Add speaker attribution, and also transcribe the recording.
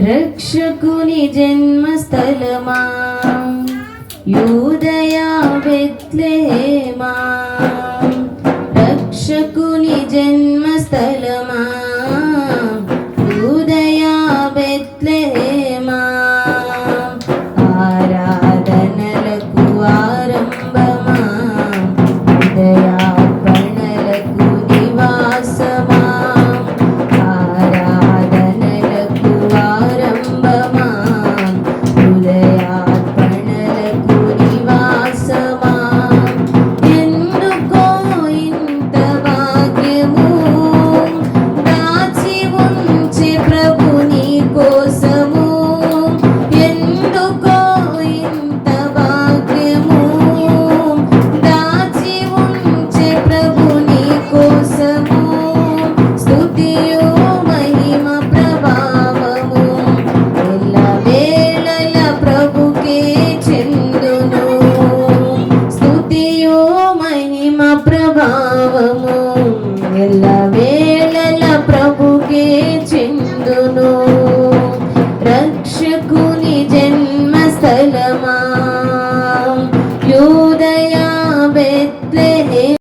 Speaker 1: రక్షకుని జన్మస్థలమా? యూదయా బెత్లెహేమా? రక్షకుని జన్మస్థలమా? amo